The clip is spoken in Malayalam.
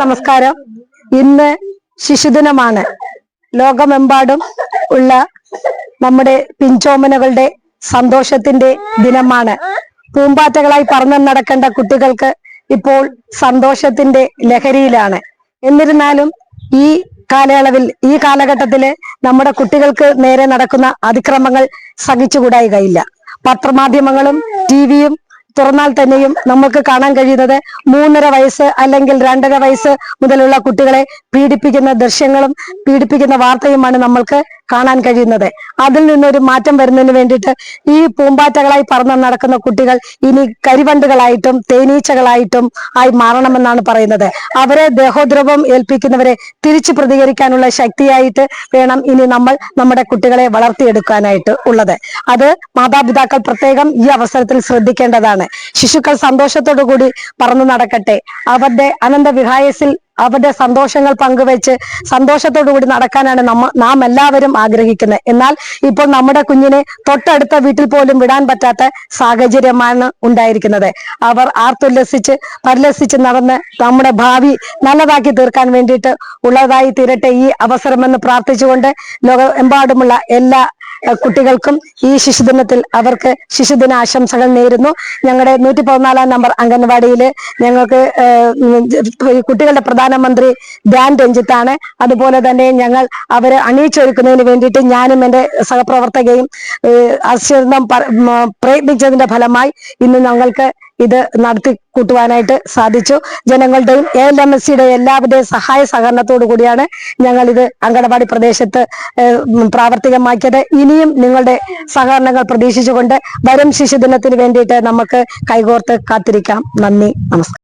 നമസ്കാരം. ഇന്ന് ശിശുദിനമാണ്. ലോകമെമ്പാടും ഉള്ള നമ്മുടെ പിഞ്ചോമനകളുടെ സന്തോഷത്തിന്റെ ദിനമാണ്. പൂമ്പാറ്റകളായി പറന്നു നടക്കേണ്ട കുട്ടികൾക്ക് ഇപ്പോൾ സന്തോഷത്തിന്റെ ലഹരിയിലാണ്. എന്നിരുന്നാലും ഈ കാലയളവിൽ ഈ കാലഘട്ടത്തിൽ നമ്മുടെ കുട്ടികൾക്ക് നേരെ നടക്കുന്ന അതിക്രമങ്ങൾ സഹിച്ചുകൂടായി കഴിയില്ല പത്രമാധ്യമങ്ങളും ടിവിയും തുറന്നാൽ തന്നെയും നമുക്ക് കാണാൻ കഴിയുന്നത് മൂന്നര വയസ്സ് അല്ലെങ്കിൽ രണ്ടര വയസ്സ് മുതലുള്ള കുട്ടികളെ പീഡിപ്പിക്കുന്ന ദൃശ്യങ്ങളും പീഡിപ്പിക്കുന്ന വാർത്തയുമാണ് നമ്മൾക്ക് കാണാൻ കഴിയുന്നത്. അതിൽ നിന്നൊരു മാറ്റം വരുന്നതിന് വേണ്ടിയിട്ട് ഈ പൂമ്പാറ്റകളായി പറന്ന് നടക്കുന്ന കുട്ടികൾ ഇനി കരിവണ്ടുകളായിട്ടും തേനീച്ചകളായിട്ടും ആയി മാറണമെന്നാണ് പറയുന്നത്. അവരെ ദേഹോദ്രവം ഏൽപ്പിക്കുന്നവരെ തിരിച്ചു പ്രതികരിക്കാനുള്ള ശക്തിയായിട്ട് വേണം ഇനി നമ്മൾ നമ്മുടെ കുട്ടികളെ വളർത്തിയെടുക്കാനായിട്ട് ഉള്ളത്. അത് മാതാപിതാക്കൾ പ്രത്യേകം ഈ അവസരത്തിൽ ശ്രദ്ധിക്കേണ്ടതാണ്. ശിശുക്കൾ സന്തോഷത്തോടു കൂടി പറന്നു നടക്കട്ടെ. അവരുടെ അനന്ത വിഹായസിൽ അവരുടെ സന്തോഷങ്ങൾ പങ്കുവെച്ച് സന്തോഷത്തോടു കൂടി നടക്കാനാണ് നമ്മ നാം എല്ലാവരും ആഗ്രഹിക്കുന്നത്. എന്നാൽ ഇപ്പോൾ നമ്മുടെ കുഞ്ഞിനെ തൊട്ടടുത്ത വീട്ടിൽ പോലും വിടാൻ പറ്റാത്ത സാഹചര്യമാണ് ഉണ്ടായിരിക്കുന്നത്. അവർ ആർത്തുല്ലസിച്ച് പരിലസിച്ച് നടന്ന് നമ്മുടെ ഭാവി നല്ലതാക്കി തീർക്കാൻ വേണ്ടിയിട്ട് ഉള്ളതായി തീരട്ടെ ഈ അവസരമെന്ന് പ്രാർത്ഥിച്ചുകൊണ്ട് ലോകമെമ്പാടുമുള്ള എല്ലാ കുട്ടികൾക്കും ഈ ശിശുദിനത്തിൽ അവർക്ക് ശിശുദിന ആശംസകൾ നേരുന്നു. ഞങ്ങളുടെ നൂറ്റി പതിനാലാം നമ്പർ അംഗൻവാടിയിൽ ഞങ്ങൾക്ക് കുട്ടികളുടെ പ്രധാനമന്ത്രി ധ്യാൻ രഞ്ജിത്താണ്. അതുപോലെ തന്നെ ഞങ്ങൾ അവരെ അണിയിച്ചൊരുക്കുന്നതിന് വേണ്ടിയിട്ട് ഞാനും എന്റെ സഹപ്രവർത്തകയും അശ്രദ്ധം പ്രയത്നിച്ചതിന്റെ ഫലമായി ഇന്ന് ഞങ്ങൾക്ക് ഇത് നടത്തി കൂട്ടുവാനായിട്ട് സാധിച്ചു. ജനങ്ങളുടെയും എ എൽ എം എസ് സിയുടെ എല്ലാവരുടെയും സഹായ സഹകരണത്തോടു കൂടിയാണ് ഞങ്ങൾ ഇത് അങ്കണവാടി പ്രദേശത്ത് പ്രാവർത്തികമാക്കിയത്. ഇനിയും നിങ്ങളുടെ സഹകരണങ്ങൾ പ്രതീക്ഷിച്ചുകൊണ്ട് വരും ശിശുദിനത്തിന് വേണ്ടിയിട്ട് നമുക്ക് കൈകോർത്ത് കാത്തിരിക്കാം. നന്ദി. നമസ്കാരം.